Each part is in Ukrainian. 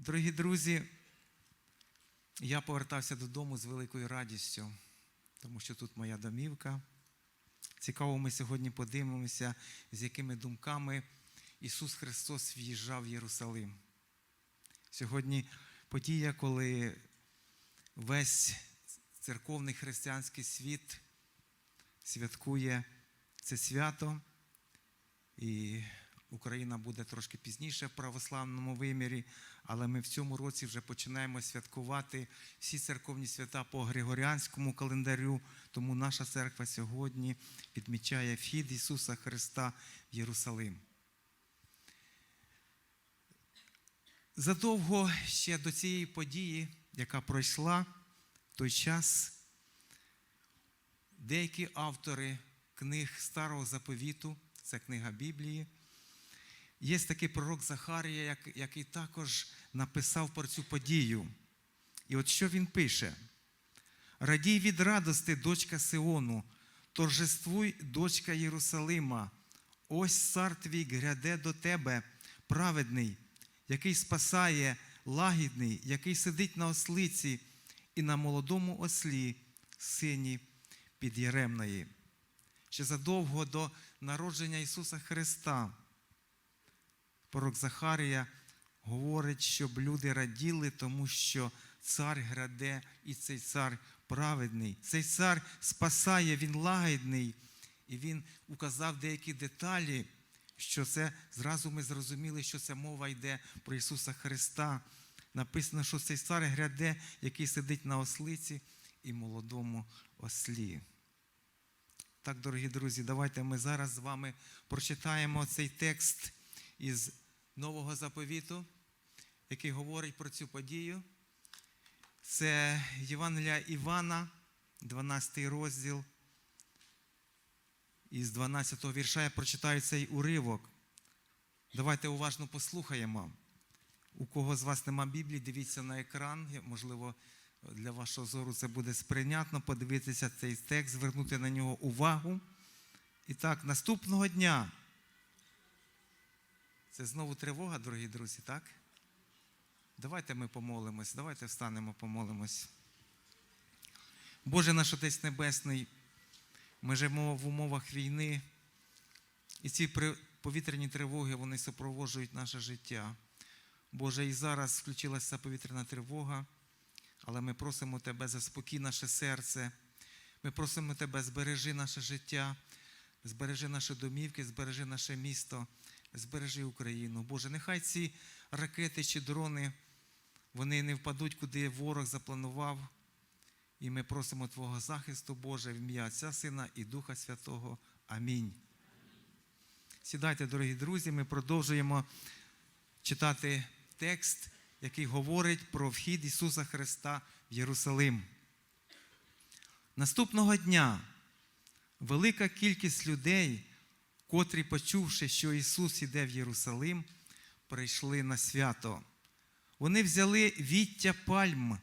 Дорогі друзі, я повертався додому з великою радістю, тому що тут моя домівка. Цікаво, ми сьогодні подивимося, з якими думками Ісус Христос в'їжджав в Єрусалим. Сьогодні подія, коли весь церковний християнський світ святкує це свято, і Україна буде трошки пізніше в православному вимірі, але ми в цьому році вже починаємо святкувати всі церковні свята по Григоріанському календарю. Тому наша церква сьогодні відмічає вхід Ісуса Христа в Єрусалим. Задовго ще до цієї події, яка пройшла в той час, деякі автори книг Старого Заповіту, це книга Біблії, Є такий пророк Захарія, як- який також написав про цю подію. І от що він пише: Радій від радости, дочка Сиону, торжествуй, дочка Єрусалима, ось цар твій гряде до тебе, праведний, який спасає, лагідний, який сидить на ослиці і на молодому ослі, сині підєремної. Ще задовго до народження Ісуса Христа. Пророк говорить, щоб люди раділи, тому що цар граде і цей цар праведний. Цей цар спасає, він лагідний. І він указав деякі деталі, що це зразу ми зрозуміли, що це мова йде про Ісуса Христа. Написано, що цей цар гряде, який сидить на ослиці і молодому ослі. Так, дорогі друзі, давайте ми зараз з вами прочитаємо цей текст із Нового заповіту, який говорить про цю подію. Це Євангелія Івана, 12 розділ. Із 12 вірша я прочитаю цей уривок. Давайте уважно послухаємо. У кого з вас нема Біблії, дивіться на екран. Можливо, для вашого зору це буде сприйнятно, подивитися цей текст, звернути на нього увагу. І так, наступного дня. Це знову тривога, дорогі друзі, так? Давайте ми помолимось, давайте встанемо, помолимось. Боже наш Отець Небесний, ми живемо в умовах війни, і ці повітряні тривоги вони супроводжують наше життя. Боже, і зараз включилася повітряна тривога, але ми просимо Тебе заспокій наше серце. Ми просимо Тебе, збережи наше життя, збережи наші домівки, збережи наше місто, збережи Україну. Боже, нехай ці ракети чи дрони вони не впадуть, куди ворог запланував. І ми просимо Твого захисту, Боже, в ім'я Отця, Сина і Духа Святого. Амінь. Сідайте, дорогі друзі, ми продовжуємо читати текст, який говорить про вхід Ісуса Христа в Єрусалим. Наступного дня велика кількість людей, котрі, почувши, що Ісус іде в Єрусалим, прийшли на свято. Вони взяли віття пальм,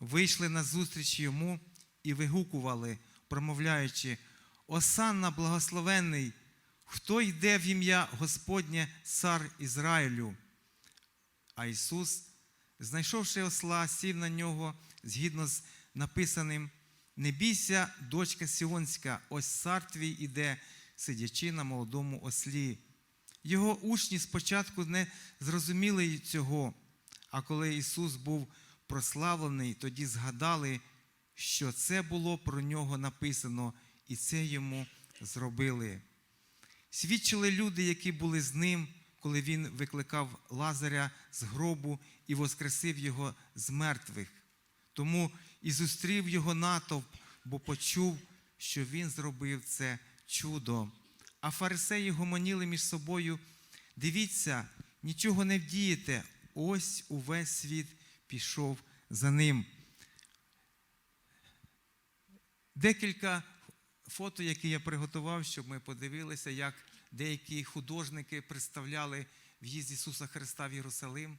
вийшли назустріч йому і вигукували, промовляючи: Осанна благословенний, хто йде в ім'я Господнє цар Ізраїлю. А Ісус, знайшовши осла, сів на нього згідно з написаним: Не бійся, дочка Сіонська, ось цар твій іде, сидячи на молодому ослі. Його учні спочатку не зрозуміли цього, а коли Ісус був прославлений, тоді згадали, що це було про нього написано, і це йому зробили. Свідчили люди, які були з ним, коли він викликав Лазаря з гробу і воскресив його з мертвих. Тому і зустрів його натовп, бо почув, що він зробив це чудо. А фарисеї гомоніли між собою: дивіться, нічого не вдієте, ось увесь світ пішов за ним. Декілька фото, які я приготував, щоб ми подивилися, як деякі художники представляли в'їзд Ісуса Христа в Єрусалим.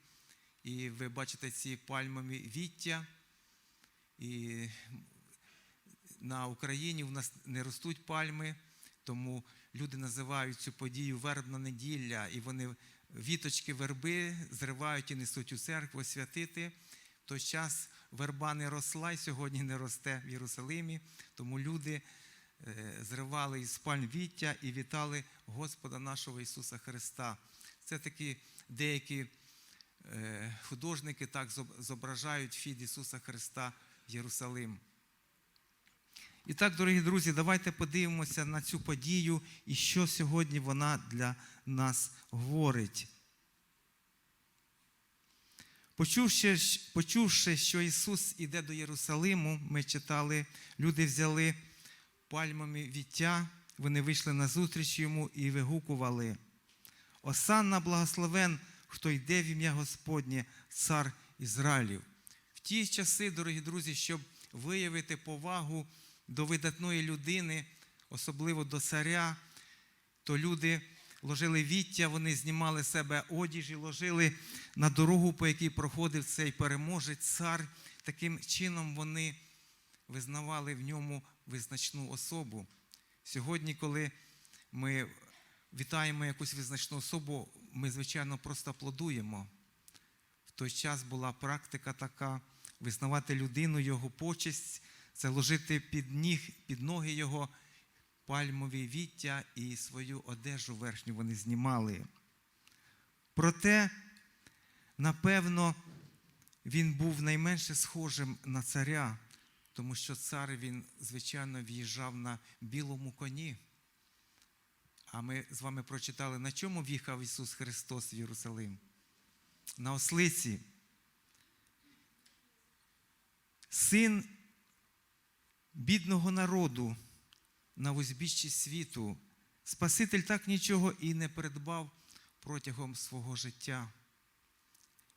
І ви бачите ці пальмові віття. І на Україні в нас не ростуть пальми, тому люди називають цю подію вербна неділя, і вони віточки верби зривають і несуть у церкву святити. В той час верба не росла і сьогодні не росте в Єрусалимі, тому люди е, зривали із пальм віття і вітали Господа нашого Ісуса Христа. Це такі деякі е, художники так зображають фід Ісуса Христа в Єрусалим. І так, дорогі друзі, давайте подивимося на цю подію і що сьогодні вона для нас говорить. Почувши, почувши, що Ісус іде до Єрусалиму, ми читали, люди взяли пальмами віття, вони вийшли на зустріч йому і вигукували. Осанна благословен, хто йде в ім'я Господнє, цар Ізраїлів. В ті часи, дорогі друзі, щоб виявити повагу до видатної людини, особливо до царя, то люди ложили віття, вони знімали себе одіж і ложили на дорогу, по якій проходив цей переможець цар. Таким чином вони визнавали в ньому визначну особу. Сьогодні, коли ми вітаємо якусь визначну особу, ми, звичайно, просто аплодуємо. В той час була практика така визнавати людину, його почесть, це ложити під, ніг, під ноги його пальмові віття і свою одежу верхню вони знімали. Проте, напевно, він був найменше схожим на царя, тому що цар він, звичайно, в'їжджав на білому коні. А ми з вами прочитали, на чому в'їхав Ісус Христос в Єрусалим? На ослиці. Син бідного народу на узбіччі світу. Спаситель так нічого і не придбав протягом свого життя.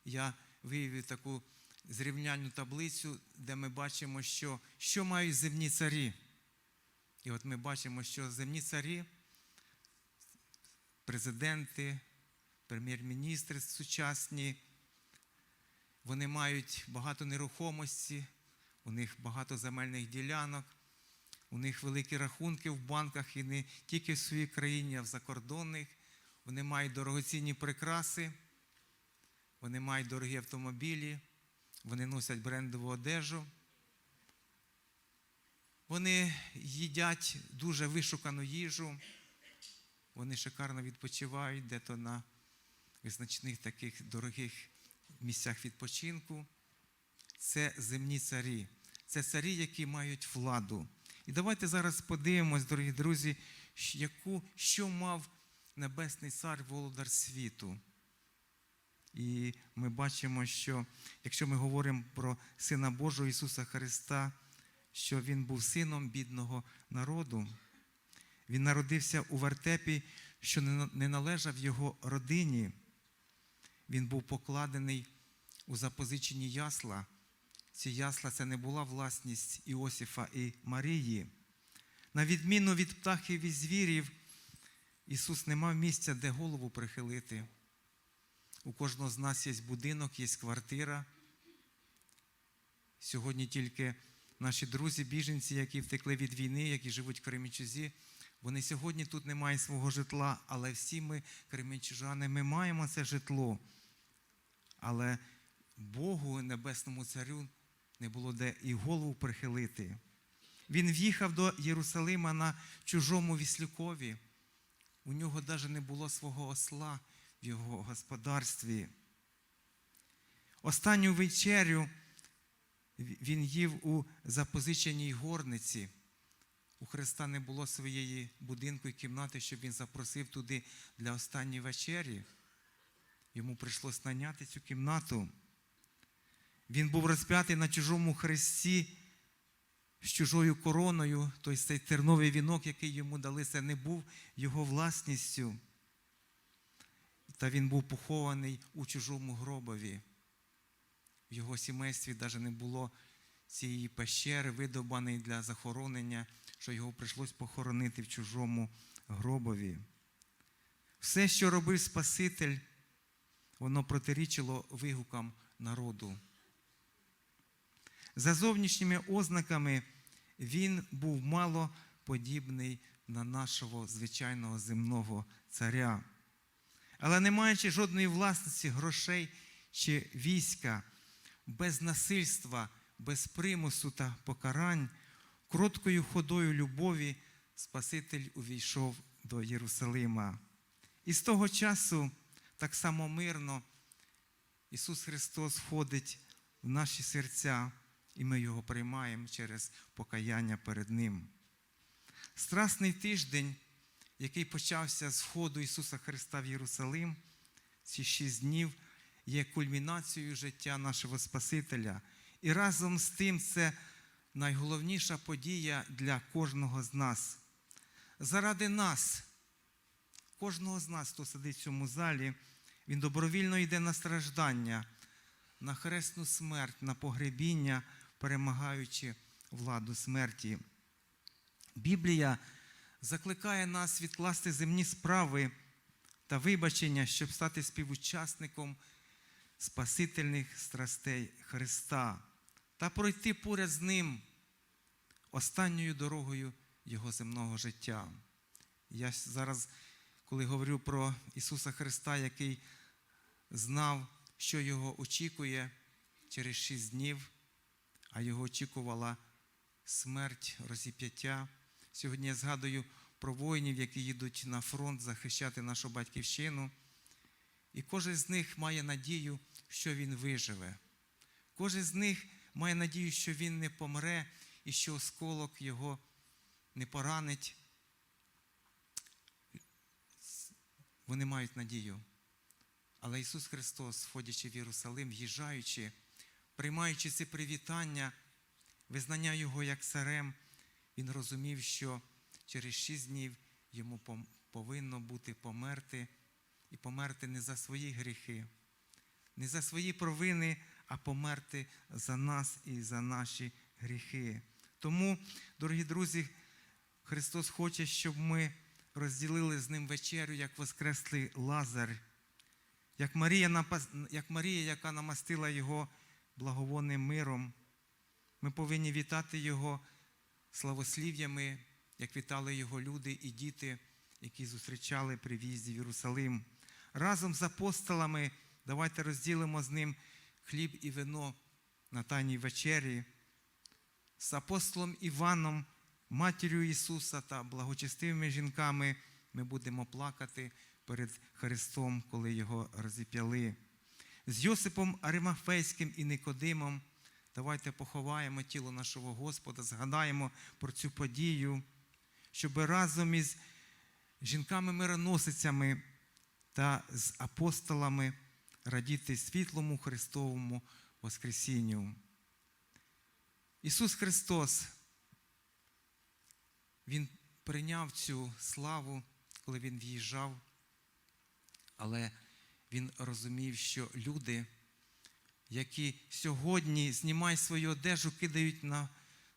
Я виявив таку зрівняльну таблицю, де ми бачимо, що, що мають земні царі. І от ми бачимо, що земні царі, президенти, прем'єр-міністри сучасні, вони мають багато нерухомості, у них багато земельних ділянок, у них великі рахунки в банках і не тільки в своїй країні, а в закордонних. Вони мають дорогоцінні прикраси, вони мають дорогі автомобілі, вони носять брендову одежу. Вони їдять дуже вишукану їжу, вони шикарно відпочивають де-то на визначних таких дорогих місцях відпочинку. Це земні царі, це царі, які мають владу. І давайте зараз подивимось, дорогі друзі, яку, що мав Небесний Цар володар світу. І ми бачимо, що якщо ми говоримо про Сина Божого Ісуса Христа, що Він був сином бідного народу. Він народився у вертепі, що не належав його родині. Він був покладений у запозичені ясла. Ці ясла це не була власність Іосифа і Марії. На відміну від птахів і звірів, Ісус не мав місця, де голову прихилити. У кожного з нас є будинок, є квартира. Сьогодні тільки наші друзі, біженці, які втекли від війни, які живуть в Кременчузі, вони сьогодні тут не мають свого житла, але всі ми, кременчужани, ми маємо це житло. Але Богу, Небесному Царю, не було де і голову прихилити. Він в'їхав до Єрусалима на чужому віслюкові. У нього навіть не було свого осла в його господарстві. Останню вечерю він їв у запозиченій горниці. У Христа не було своєї будинку і кімнати, щоб він запросив туди для останньої вечері. Йому прийшлось наняти цю кімнату. Він був розп'ятий на чужому хресті з чужою короною, тобто цей терновий вінок, який йому дали, це не був його власністю. Та він був похований у чужому гробові. В його сімействі навіть не було цієї пещери, видобаної для захоронення, що його прийшлось похоронити в чужому гробові. Все, що робив Спаситель, воно протирічило вигукам народу. За зовнішніми ознаками він був мало подібний на нашого звичайного земного царя. але не маючи жодної власності, грошей чи війська, без насильства, без примусу та покарань, короткою ходою любові Спаситель увійшов до Єрусалима. І з того часу так само мирно Ісус Христос входить в наші серця, і ми Його приймаємо через покаяння перед Ним. Страсний тиждень, який почався з входу Ісуса Христа в Єрусалим, ці шість днів є кульмінацією життя нашого Спасителя. І разом з тим це найголовніша подія для кожного з нас. Заради нас, кожного з нас, хто сидить в цьому залі, він добровільно йде на страждання, на хресну смерть, на погребіння, перемагаючи владу смерті. Біблія закликає нас відкласти земні справи та вибачення, щоб стати співучасником спасительних страстей Христа та пройти поряд з Ним останньою дорогою Його земного життя. Я зараз, коли говорю про Ісуса Христа, який знав, що його очікує через шість днів, а його очікувала смерть, розіп'яття. Сьогодні я згадую про воїнів, які їдуть на фронт захищати нашу батьківщину. І кожен з них має надію, що він виживе. Кожен з них має надію, що він не помре і що осколок його не поранить. Вони мають надію. Але Ісус Христос, входячи в Єрусалим, в'їжджаючи, приймаючи це привітання, визнання Його як царем, Він розумів, що через шість днів йому повинно бути померти, і померти не за свої гріхи, не за свої провини, а померти за нас і за наші гріхи. Тому, дорогі друзі, Христос хоче, щоб ми розділили з ним вечерю, як воскреслий Лазар, як Марія, як Марія, яка намастила його благовонним миром. Ми повинні вітати Його славослів'ями, як вітали його люди і діти, які зустрічали при в'їзді в Єрусалим. Разом з апостолами давайте розділимо з ним хліб і вино на Тайній вечері. З апостолом Іваном, матір'ю Ісуса та благочестивими жінками ми будемо плакати перед Христом, коли Його розіп'яли. З Йосипом Аримафейським і Никодимом давайте поховаємо тіло нашого Господа, згадаємо про цю подію, щоб разом із жінками-мироносицями та з апостолами радіти світлому Христовому Воскресінню. Ісус Христос, Він прийняв цю славу, коли Він в'їжджав, але Він розумів, що люди, які сьогодні знімають свою одежу, кидають на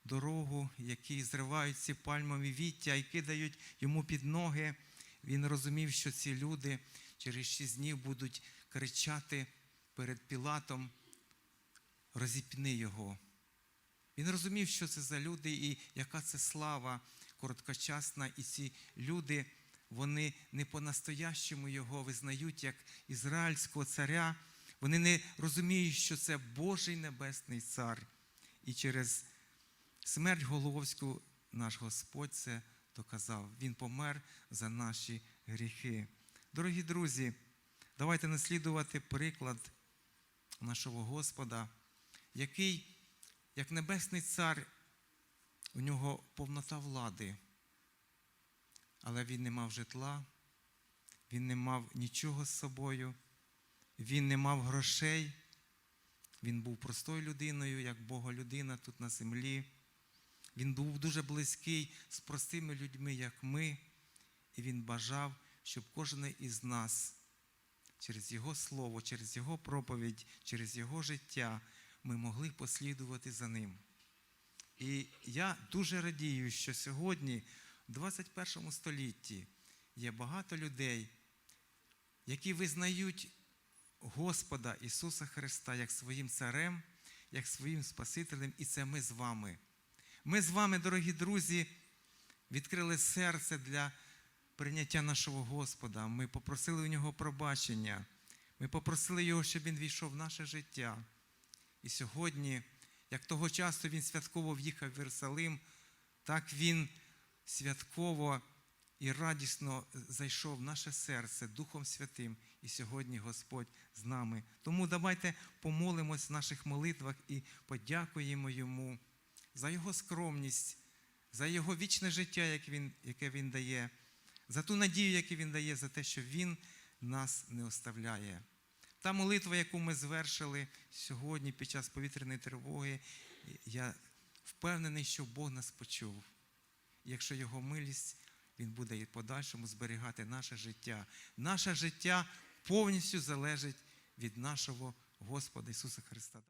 дорогу, які зривають ці пальмові віття і кидають йому під ноги, він розумів, що ці люди через шість днів будуть кричати перед Пілатом, розіпни його. Він розумів, що це за люди і яка це слава короткочасна, і ці люди, вони не по-настоящому його визнають як ізраїльського царя. Вони не розуміють, що це Божий Небесний Цар. І через смерть Головську наш Господь це доказав. Він помер за наші гріхи. Дорогі друзі, давайте наслідувати приклад нашого Господа, який, як Небесний Цар, у нього повнота влади, але він не мав житла, він не мав нічого з собою, він не мав грошей, він був простою людиною, як Боголюдина тут на землі. Він був дуже близький з простими людьми, як ми, і він бажав, щоб кожен із нас через Його слово, через Його проповідь, через Його життя ми могли послідувати за ним. І я дуже радію, що сьогодні, в 21 столітті, є багато людей, які визнають Господа Ісуса Христа як своїм царем, як своїм Спасителем, і це ми з вами. Ми з вами, дорогі друзі, відкрили серце для прийняття нашого Господа. Ми попросили у нього пробачення. Ми попросили його, щоб він війшов в наше життя. І сьогодні, як того часу він святково в'їхав в Єрусалим, так він святково і радісно зайшов в наше серце Духом Святим. І сьогодні Господь з нами. Тому давайте помолимось в наших молитвах і подякуємо Йому за Його скромність, за Його вічне життя, яке Він, яке він дає, за ту надію, яку Він дає, за те, що Він нас не оставляє. Та молитва, яку ми звершили сьогодні під час повітряної тривоги, я впевнений, що Бог нас почув. Якщо Його милість, Він буде і в подальшому зберігати наше життя. Наше життя повністю залежить від нашого Господа Ісуса Христа.